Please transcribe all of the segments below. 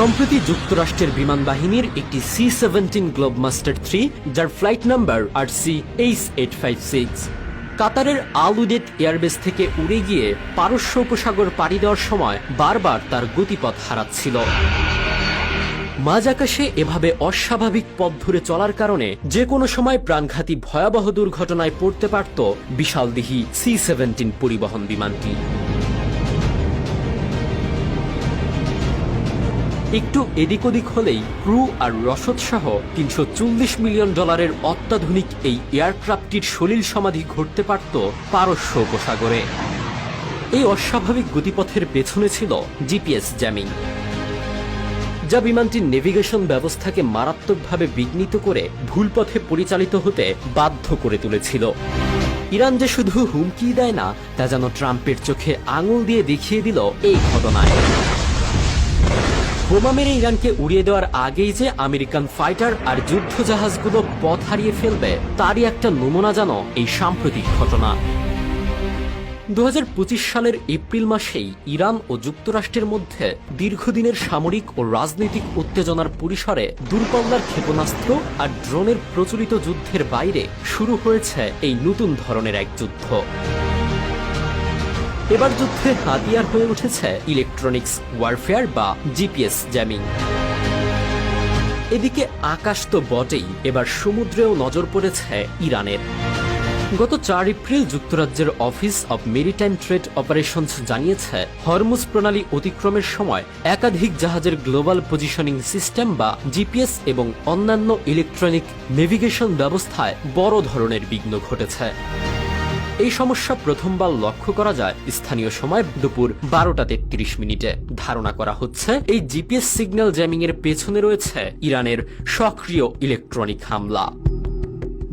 সম্প্রতি যুক্তরাষ্ট্রের বিমান বাহিনীর একটি C seventeen globe master three, যার flight number R C H eight five six. কাতারের আল উদেদ এয়ারবেস থেকে উড়ে গিয়ে পারস্য উপসাগর পাড়ি দেওয়ার সময় বারবার তার গতিপথ হারাচ্ছিল। মাঝ আকাশে এভাবে অস্বাভাবিক পথ ধরে চলার কারণে যে কোনো সময় প্রাণঘাতী ভয়াবহ দুর্ঘটনায় পড়তে পারত বিশালদিহি সি সেভেন্টিন পরিবহন বিমানটি। একটু এদিক ওদিক হলেই ক্রু আর রসদ সহ তিনশো চল্লিশ মিলিয়ন ডলারের অত্যাধুনিক এই এয়ারক্রাফটটির সলিল সমাধি ঘটতে পারত পারস্য উপসাগরে। এই অস্বাভাবিক গতিপথের পেছনে ছিল জিপিএস জ্যামিং। যা বিমানটির নেভিগেশন ব্যবস্থাকে মারাত্মকভাবে বিঘ্নিত করে ভুল পথে পরিচালিত হতে বাধ্য করে তুলেছিল। ইরান যে শুধু হুমকি দেয় না, তা যেন ট্রাম্পের চোখে আঙুল দিয়ে দেখিয়ে দিল এই ঘটনায়। বোমা মেরে ইরানকে উড়িয়ে দেওয়ার আগেই যে আমেরিকান ফাইটার আর যুদ্ধ জাহাজগুলো পথ হারিয়ে ফেলবে, তারই একটা নমুনা জানো এই সাম্প্রতিক ঘটনা। দু হাজার পঁচিশ সালের এপ্রিল মাসেই ইরান ও যুক্তরাষ্ট্রের মধ্যে দীর্ঘদিনের সামরিক ও রাজনৈতিক উত্তেজনার পরিসরে দূরপাল্লার ক্ষেপণাস্ত্র আর ড্রোনের প্রচলিত যুদ্ধের বাইরে শুরু হয়েছে এই নতুন ধরনের এক যুদ্ধ। এবার যুদ্ধে হাতিয়ার হয়ে উঠেছে ইলেকট্রনিক্স ওয়ারফেয়ার বা জিপিএস জ্যামিং এদিকে আকাশ তো বটেই, এবার সমুদ্রেও নজর পড়েছে ইরানের। গত চার এপ্রিল যুক্তরাজ্যের office of maritime trade operations জানিয়েছে, হরমুজ প্রণালী অতিক্রমের সময় একাধিক জাহাজের গ্লোবাল পজিশনিং সিস্টেম বা জিপিএস এবং অন্যান্য ইলেকট্রনিক নেভিগেশন ব্যবস্থায় বড় ধরনের বিঘ্ন ঘটেছে। এই সমস্যা প্রথমবার লক্ষ্য করা যায় স্থানীয় সময় দুপুর বারোটা তেত্রিশ মিনিটে। ধারণা করা হচ্ছে, এই জিপিএস সিগন্যাল জ্যামিং এর পেছনে রয়েছে ইরানের সক্রিয় ইলেকট্রনিক হামলা।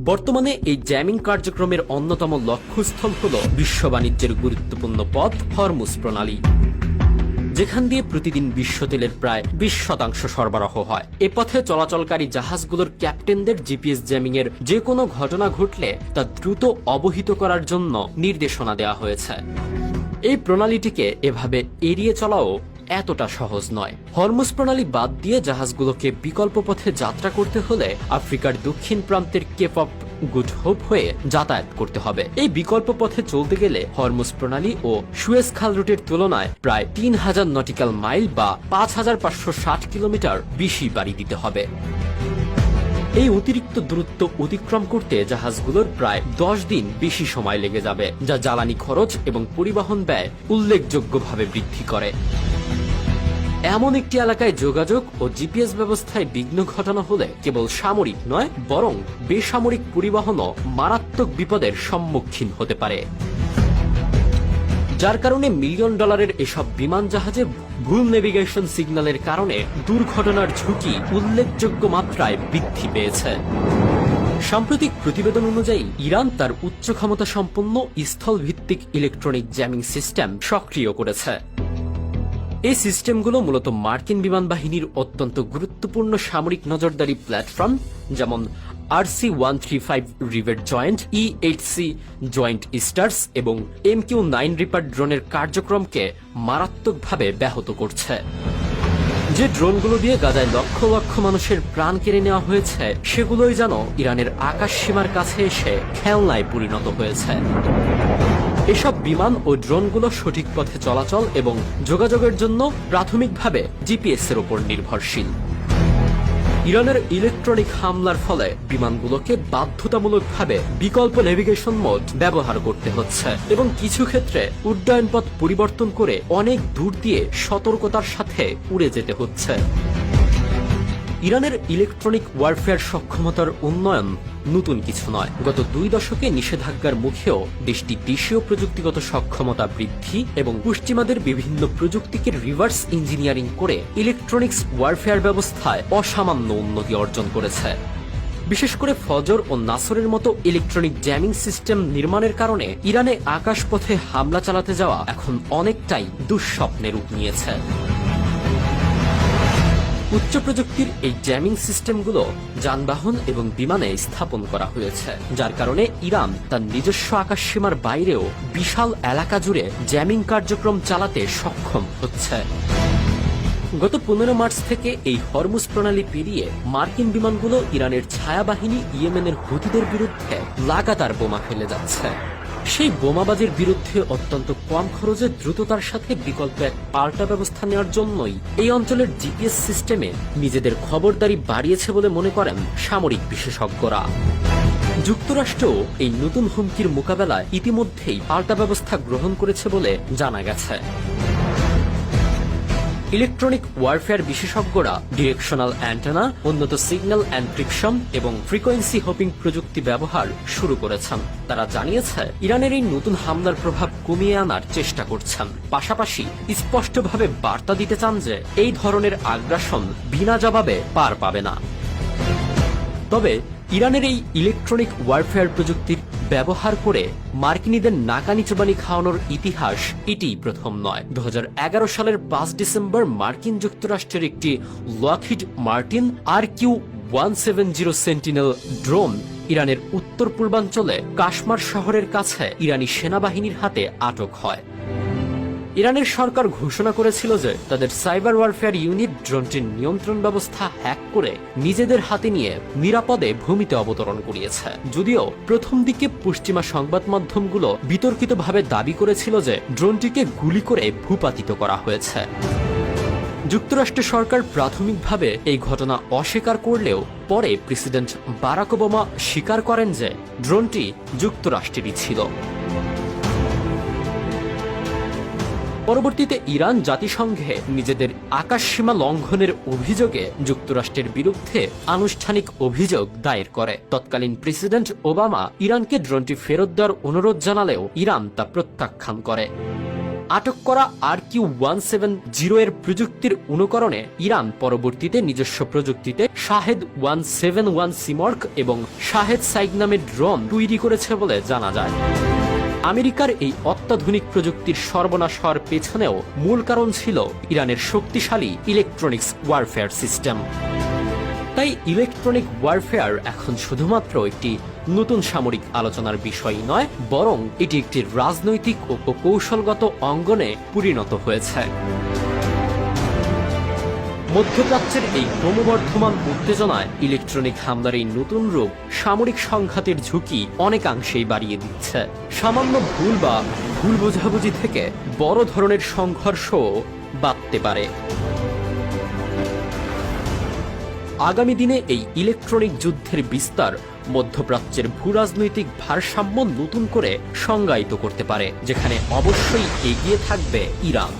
বর্তমানে এই জ্যামিং কার্যক্রমের অন্যতম লক্ষ্যস্থল হল বিশ্ব বাণিজ্যের গুরুত্বপূর্ণ পথ হরমুজ প্রণালী। যেখান দিয়ে প্রতিদিন বিশ্ব তেলের প্রায় বিশ শতাংশ সরবরাহ হয়। এ পথে চলাচলকারী জাহাজগুলোর ক্যাপ্টেনদের জিপিএস জ্যামিং এর যে কোনো ঘটনা ঘটলে তা দ্রুত অবহিত করার জন্য নির্দেশনা দেওয়া হয়েছে। এই প্রণালীটিকে এভাবে এড়িয়ে চলাও এতটা সহজ নয়। হরমুজ প্রণালী বাদ দিয়ে জাহাজগুলোকে বিকল্প পথে যাত্রা করতে হলে আফ্রিকার দক্ষিণ প্রান্তের কেপ অফ গুড হোপ হয়ে যাতায়াত করতে হবে। এই বিকল্প পথে চলতে গেলে হরমুজ প্রণালী ও সুয়েজ খাল রুটের তুলনায় প্রায় তিন হাজার নটিক্যাল মাইল বা পাঁচ হাজার পাঁচশো ষাট কিলোমিটার বেশি বাড়ি দিতে হবে। এই অতিরিক্ত দূরত্ব অতিক্রম করতে জাহাজগুলোর প্রায় দশ দিন বেশি সময় লেগে যাবে, যা জ্বালানি খরচ এবং পরিবহন ব্যয় উল্লেখযোগ্যভাবে বৃদ্ধি করে। এমন একটি এলাকায় যোগাযোগ ও জিপিএস ব্যবস্থায় বিঘ্ন ঘটানো হলে কেবল সামরিক নয়, বরং বেসামরিক পরিবহনও মারাত্মক বিপদের সম্মুখীন হতে পারে। যার কারণে মিলিয়ন ডলারের এসব বিমান জাহাজে ভুল নেভিগেশন সিগন্যালের কারণে দুর্ঘটনার ঝুঁকি উল্লেখযোগ্য মাত্রায় বৃদ্ধি পেয়েছে। সাম্প্রতিক প্রতিবেদন অনুযায়ী, ইরান তার উচ্চ ক্ষমতা সম্পন্ন স্থল ভিত্তিক ইলেকট্রনিক জ্যামিং সিস্টেম সক্রিয় করেছে। এই সিস্টেমগুলো মূলত মার্কিন বিমান বাহিনীর অত্যন্ত গুরুত্বপূর্ণ সামরিক নজরদারি প্ল্যাটফর্ম, যেমন RC one three five Rivet Joint E eight C Joint STARS এবং এম কিউ নাইন রিপার ড্রোনের কার্যক্রমকে মারাত্মকভাবে ব্যাহত করছে। যে ড্রোনগুলো দিয়ে গাজায় লক্ষ লক্ষ মানুষের প্রাণ কেড়ে নেওয়া হয়েছে, সেগুলোই যেন ইরানের আকাশ সীমার কাছে এসে খেলনায় পরিণত হয়েছে। এসব বিমান ও ড্রোনগুলো সঠিক পথে চলাচল এবং যোগাযোগের জন্য প্রাথমিকভাবে জিপিএস এর উপর নির্ভরশীল। ইরানের ইলেকট্রনিক হামলার ফলে বিমানগুলোকে বাধ্যতামূলকভাবে বিকল্প নেভিগেশন মোড ব্যবহার করতে হচ্ছে এবং কিছু ক্ষেত্রে উড্ডয়ন পথ পরিবর্তন করে অনেক দূর দিয়ে সতর্কতার সাথে উড়ে যেতে হচ্ছে। ইরানের ইলেকট্রনিক ওয়ারফেয়ার সক্ষমতার উন্নয়ন নতুন কিছু নয়। গত দুই দশকে নিষেধাজ্ঞার মুখেও দেশটি দেশীয় প্রযুক্তিগত সক্ষমতা বৃদ্ধি এবং পশ্চিমাদের বিভিন্ন প্রযুক্তিকে রিভার্স ইঞ্জিনিয়ারিং করে ইলেকট্রনিক্স ওয়ারফেয়ার ব্যবস্থায় অসামান্য উন্নতি অর্জন করেছে। বিশেষ করে ফজর ও নাসরের মতো ইলেকট্রনিক জ্যামিং সিস্টেম নির্মাণের কারণে ইরানে আকাশপথে হামলা চালাতে যাওয়া এখন অনেকটাই দুঃস্বপ্নের রূপ নিয়েছে। উচ্চ প্রযুক্তির এই জ্যামিং সিস্টেমগুলো যানবাহন এবং বিমানে স্থাপন করা হয়েছে। যার কারণে ইরান তার নিজস্ব আকাশসীমার বাইরেও বিশাল এলাকা জুড়ে জ্যামিং কার্যক্রম চালাতে সক্ষম হচ্ছে। গত পনেরো মার্চ থেকে এই হরমুজ প্রণালী পেরিয়ে মার্কিন বিমানগুলো ইরানের ছায়াবাহিনী ইয়েমেনের হুতিদের বিরুদ্ধে লাগাতার বোমা ফেলে যাচ্ছে। সেই বোমাবাজির বিরুদ্ধে অত্যন্ত কম খরচে দ্রুততার সাথে বিকল্প এক পাল্টা ব্যবস্থা নেওয়ার জন্যই এই অঞ্চলের জিপিএস সিস্টেমে নিজেদের খবরদারি বাড়িয়েছে বলে মনে করেন সামরিক বিশেষজ্ঞরা। যুক্তরাষ্ট্র এই নতুন হুমকির মোকাবেলায় ইতিমধ্যেই পাল্টা ব্যবস্থা গ্রহণ করেছে বলে জানা গেছে। ইলেকট্রনিক ওয়ারফেয়ার বিশেষজ্ঞরা ডিরেকশনাল অ্যান্টেনা উন্নত সিগন্যাল এনক্রিপশন এবং ফ্রিকোয়েন্সি হোপিং প্রযুক্তি ব্যবহার শুরু করেছেন। তারা জানিয়েছে, ইরানের এই নতুন হামলার প্রভাব কমিয়ে আনার চেষ্টা করছেন। পাশাপাশি স্পষ্টভাবে বার্তা দিতে চান যে, এই ধরনের আগ্রাসন বিনা জবাবে পার পাবে না। তবে ইরানের এই ইলেকট্রনিক ওয়ারফেয়ার প্রযুক্তির ব্যবহার করে মার্কিনীদের নাকানি চোবানি খাওয়ানোর ইতিহাস এটি প্রথম নয়। দু সালের পাঁচ ডিসেম্বর মার্কিন যুক্তরাষ্ট্রের একটি Lockheed Martin R Q one seven zero Sentinel drone ইরানের উত্তর পূর্বাঞ্চলে কাশমার শহরের কাছে ইরানি সেনাবাহিনীর হাতে আটক হয়। ইরানের সরকার ঘোষণা করেছিল যে তাদের সাইবার ওয়ারফেয়ার ইউনিট ড্রোনটির নিয়ন্ত্রণ ব্যবস্থা হ্যাক করে নিজেদের হাতে নিয়ে নিরাপদে ভূমিতে অবতরণ করিয়েছে। যদিও প্রথম দিকে পশ্চিমা সংবাদ মাধ্যমগুলো বিতর্কিতভাবে দাবি করেছিল যে ড্রোনটিকে গুলি করে ভূপাতিত করা হয়েছে। যুক্তরাষ্ট্রের সরকার প্রাথমিকভাবে এই ঘটনা অস্বীকার করলেও পরে প্রেসিডেন্ট বারাক ওবামা স্বীকার করেন যে ড্রোনটি যুক্তরাষ্ট্রেরই ছিল। পরবর্তীতে ইরান জাতিসংঘে নিজেদের আকাশসীমা লঙ্ঘনের অভিযোগে যুক্তরাষ্ট্রের বিরুদ্ধে আনুষ্ঠানিক অভিযোগ দায়ের করে। তৎকালীন প্রেসিডেন্ট ওবামা ইরানকে ড্রোনটি ফেরত দেওয়ার অনুরোধ জানালেও ইরান তা প্রত্যাখ্যান করে। আটক করা R Q one seven zero এর প্রযুক্তির অনুকরণে ইরান পরবর্তীতে নিজস্ব প্রযুক্তিতে Shahed one seven one Simorgh এবং শাহেদ সাইগ নামের ড্রোন তৈরি করেছে বলে জানা যায়। আমেরিকার এই অত্যাধুনিক প্রযুক্তির সর্বনাশ হওয়ার পেছনেও মূল কারণ ছিল ইরানের শক্তিশালী ইলেকট্রনিক্স ওয়ারফেয়ার সিস্টেম তাই ইলেকট্রনিক ওয়ারফেয়ার এখন শুধুমাত্র একটি নতুন সামরিক আলোচনার বিষয় নয়, বরং এটি একটি রাজনৈতিক ও কৌশলগত অঙ্গনে পরিণত হয়েছে। মধ্যপ্রাচ্যের এই ক্রমবর্ধমান উত্তেজনায় ইলেকট্রনিক হামলার এই নতুন রূপ সামরিক সংঘাতের ঝুঁকি অনেকাংশেই বাড়িয়ে দিচ্ছে। সামান্য ভুল বা ভুল বোঝাবুঝি থেকে বড় ধরনের সংঘর্ষ বাড়তে পারে। আগামী দিনে এই ইলেকট্রনিক যুদ্ধের বিস্তার মধ্যপ্রাচ্যের ভূরাজনৈতিক ভারসাম্য নতুন করে সংজ্ঞায়িত করতে পারে, যেখানে অবশ্যই এগিয়ে থাকবে ইরান।